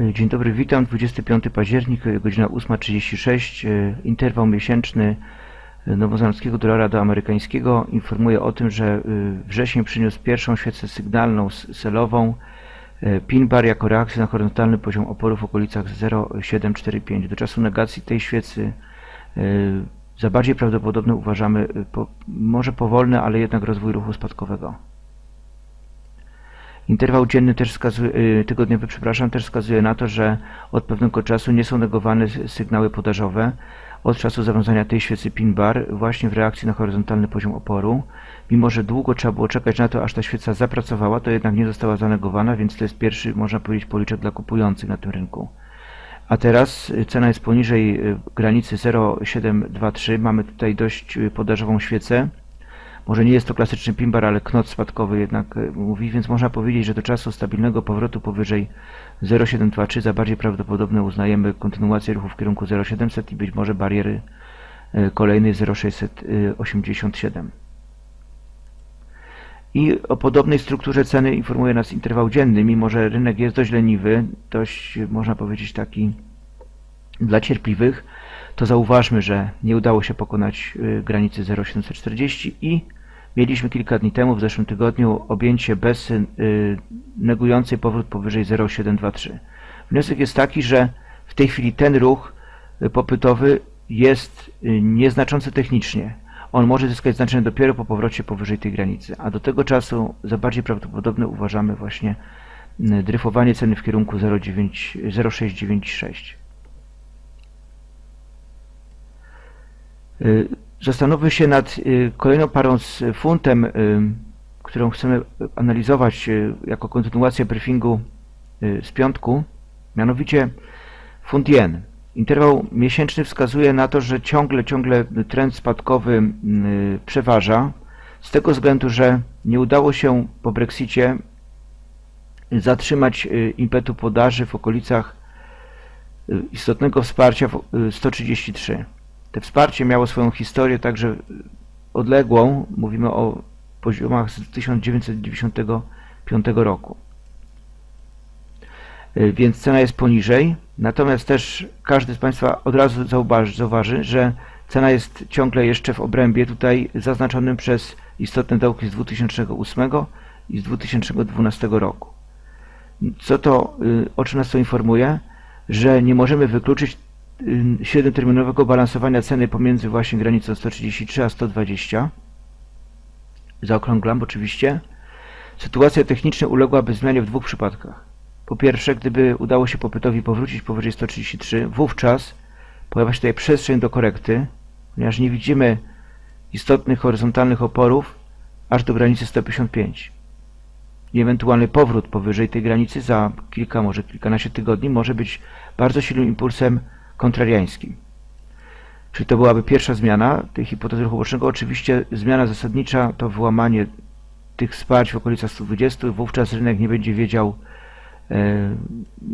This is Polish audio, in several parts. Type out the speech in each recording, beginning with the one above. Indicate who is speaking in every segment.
Speaker 1: Dzień dobry, witam. 25 październik, e, godzina 8.36. e, Interwał miesięczny e, nowozelandzkiego dolara do amerykańskiego informuje o tym, że wrzesień przyniósł pierwszą świecę sygnalną selową. Pin bar jako reakcję na horyzontalny poziom oporu w okolicach 0,745. Do czasu negacji tej świecy za bardziej prawdopodobny uważamy po, może powolny, ale jednak rozwój ruchu spadkowego. Interwał dzienny też wskazuje, y, tygodniowy, przepraszam, też wskazuje na to, że od pewnego czasu nie są negowane sygnały podażowe od czasu zawiązania tej świecy pin bar właśnie w reakcji na horyzontalny poziom oporu. Mimo, że długo trzeba było czekać na to, aż ta świeca zapracowała, to jednak nie została zanegowana, więc to jest pierwszy, można powiedzieć, policzek dla kupujących na tym rynku. A teraz y, cena jest poniżej y, granicy 0,723. Mamy tutaj dość podażową świecę. Może nie jest to klasyczny pimbar, ale knot spadkowy jednak e, mówi, więc można powiedzieć, że do czasu stabilnego powrotu powyżej 0,723 za bardziej prawdopodobne uznajemy kontynuację ruchu w kierunku 0,700 i być może bariery e, kolejnej 0,687. I o podobnej strukturze ceny informuje nas interwał dzienny, mimo że rynek jest dość leniwy, dość e, można powiedzieć taki dla cierpliwych, to zauważmy, że nie udało się pokonać y, granicy 0,740 i mieliśmy kilka dni temu, w zeszłym tygodniu, objęcie bez y, negującej powrót powyżej 0,723. Wniosek jest taki, że w tej chwili ten ruch y, popytowy jest nieznaczący technicznie. On może zyskać znaczenie dopiero po powrocie powyżej tej granicy, a do tego czasu za bardziej prawdopodobne uważamy właśnie dryfowanie ceny w kierunku 0,9 0,696. Zastanówmy się nad y, kolejną parą z funtem, y, którą chcemy analizować y, jako kontynuację briefingu y, z piątku, mianowicie funt jen. Interwał miesięczny wskazuje na to, że ciągle, ciągle trend spadkowy y, przeważa, z tego względu, że nie udało się po Brexicie zatrzymać y, impetu podaży w okolicach y, istotnego wsparcia w y, 133. Te wsparcie miało swoją historię także odległą, mówimy o poziomach z 1995 roku. Y, Więc cena jest poniżej, natomiast też każdy z Państwa od razu zauważy, zauważy, że cena jest ciągle jeszcze w obrębie tutaj zaznaczonym przez istotne dołki z 2008 i z 2012 roku. Co to, y, o czym nas to informuje? Że nie możemy wykluczyć średnioterminowego balansowania ceny pomiędzy właśnie granicą 133 a 120. Zaokrąglam oczywiście. Sytuacja techniczna uległaby zmianie w dwóch przypadkach. Po pierwsze, gdyby udało się popytowi powrócić powyżej 133, wówczas pojawia się tutaj przestrzeń do korekty, ponieważ nie widzimy istotnych horyzontalnych oporów aż do granicy 155 i ewentualny powrót powyżej tej granicy za kilka, może kilkanaście tygodni może być bardzo silnym impulsem kontrariańskim. Czyli to byłaby pierwsza zmiana tej hipotezy ruchu bocznego. Oczywiście zmiana zasadnicza to wyłamanie tych wsparć w okolicach 120, wówczas rynek nie będzie wiedział e,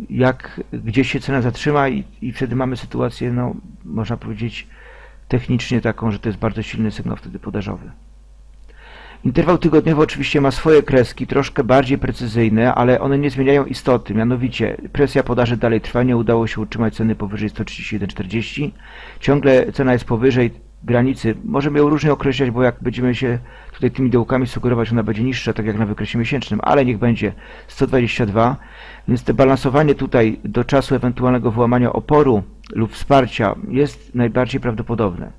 Speaker 1: jak, gdzie się cena zatrzyma i, i wtedy mamy sytuację, no można powiedzieć technicznie taką, że to jest bardzo silny sygnał wtedy podażowy. Interwał tygodniowy oczywiście ma swoje kreski, troszkę bardziej precyzyjne, ale one nie zmieniają istoty. Mianowicie presja podaży dalej trwa, nie udało się utrzymać ceny powyżej 131,40. Ciągle cena jest powyżej granicy. Możemy ją różnie określać, bo jak będziemy się tutaj tymi dołkami sugerować, ona będzie niższa, tak jak na wykresie miesięcznym, ale niech będzie 122. Więc to balansowanie tutaj do czasu ewentualnego wyłamania oporu lub wsparcia jest najbardziej prawdopodobne.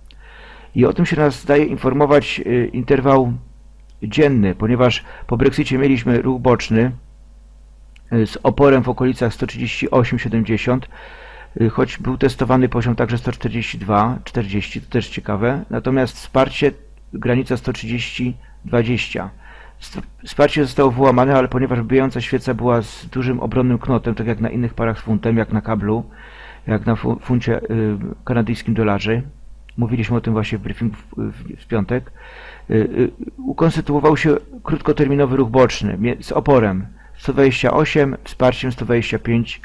Speaker 1: I o tym się nas zdaje informować y, interwał dzienny, ponieważ po Brexicie mieliśmy ruch boczny y, z oporem w okolicach 138,70, y, choć był testowany poziom także 142,40, to też ciekawe, natomiast wsparcie granica 130,20. St- Wsparcie zostało wyłamane, ale ponieważ bijąca świeca była z dużym obronnym knotem, tak jak na innych parach z funtem, jak na kablu, jak na fu- funcie y, kanadyjskim dolarze, mówiliśmy o tym właśnie w briefingu w, w, w piątek, y, y, ukonstytuował się krótkoterminowy ruch boczny z oporem 128, wsparciem 125,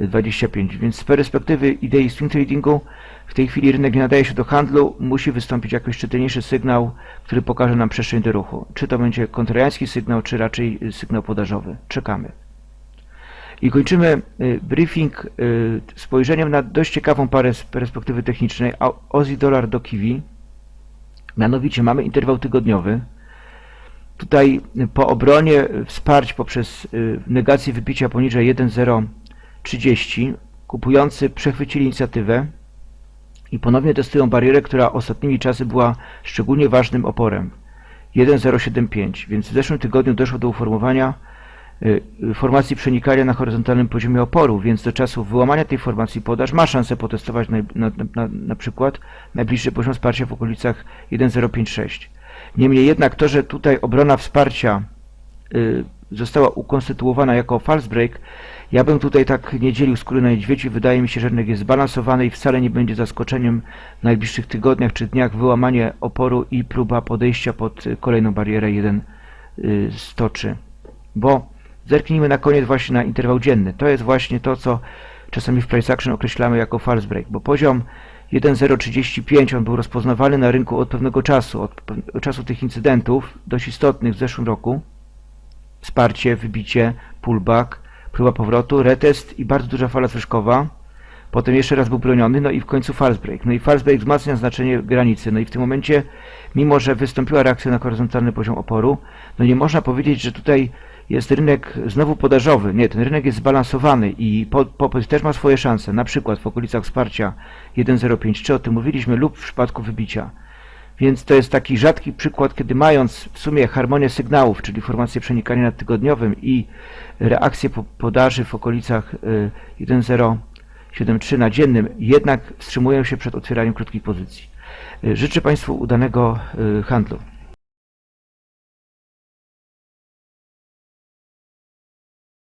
Speaker 1: y, 25. Więc z perspektywy idei swing tradingu w tej chwili rynek nie nadaje się do handlu, musi wystąpić jakiś czytelniejszy sygnał, który pokaże nam przestrzeń do ruchu. Czy to będzie kontrariański sygnał, czy raczej y, sygnał podażowy. Czekamy. I kończymy y, briefing y, spojrzeniem na dość ciekawą parę z perspektywy technicznej Aussie dolar do kiwi. Mianowicie mamy interwał tygodniowy. Tutaj y, po obronie wsparć poprzez negację wybicia poniżej 1,030 kupujący przechwycili inicjatywę i ponownie testują barierę, która ostatnimi czasy była szczególnie ważnym oporem 1,075, więc w zeszłym tygodniu doszło do uformowania formacji przenikania na horyzontalnym poziomie oporu, więc do czasu wyłamania tej formacji podaż ma szansę potestować na, na, na, na przykład najbliższy poziom wsparcia w okolicach 1,056. Niemniej jednak to, że tutaj obrona wsparcia y, została ukonstytuowana jako false break, ja bym tutaj tak nie dzielił skóry na niedźwiedzi. Wydaje mi się, że rynek jest zbalansowany i wcale nie będzie zaskoczeniem w najbliższych tygodniach czy dniach wyłamanie oporu i próba podejścia pod y, kolejną barierę 1,103. Bo zerknijmy na koniec właśnie na interwał dzienny. To jest właśnie to, co czasami w price action określamy jako false break, bo poziom 1,035 on był rozpoznawany na rynku od pewnego czasu, od, od czasu tych incydentów dość istotnych w zeszłym roku. Wsparcie, wybicie, pullback, próba powrotu, retest i bardzo duża fala zwyżkowa. Potem jeszcze raz był broniony, no i w końcu false break. No i false break wzmacnia znaczenie granicy. No i w tym momencie, mimo że wystąpiła reakcja na horyzontalny poziom oporu, no nie można powiedzieć, że tutaj jest rynek znowu podażowy. Nie, ten rynek jest zbalansowany i po- popyt też ma swoje szanse, na przykład w okolicach wsparcia 1,053, o tym mówiliśmy, lub w przypadku wybicia. Więc to jest taki rzadki przykład, kiedy mając w sumie harmonię sygnałów, czyli formację przenikania nadtygodniowym i reakcję po podaży w okolicach y, 1,073 na dziennym, jednak wstrzymują się przed otwieraniem krótkich pozycji. Y, Życzę Państwu udanego y, handlu.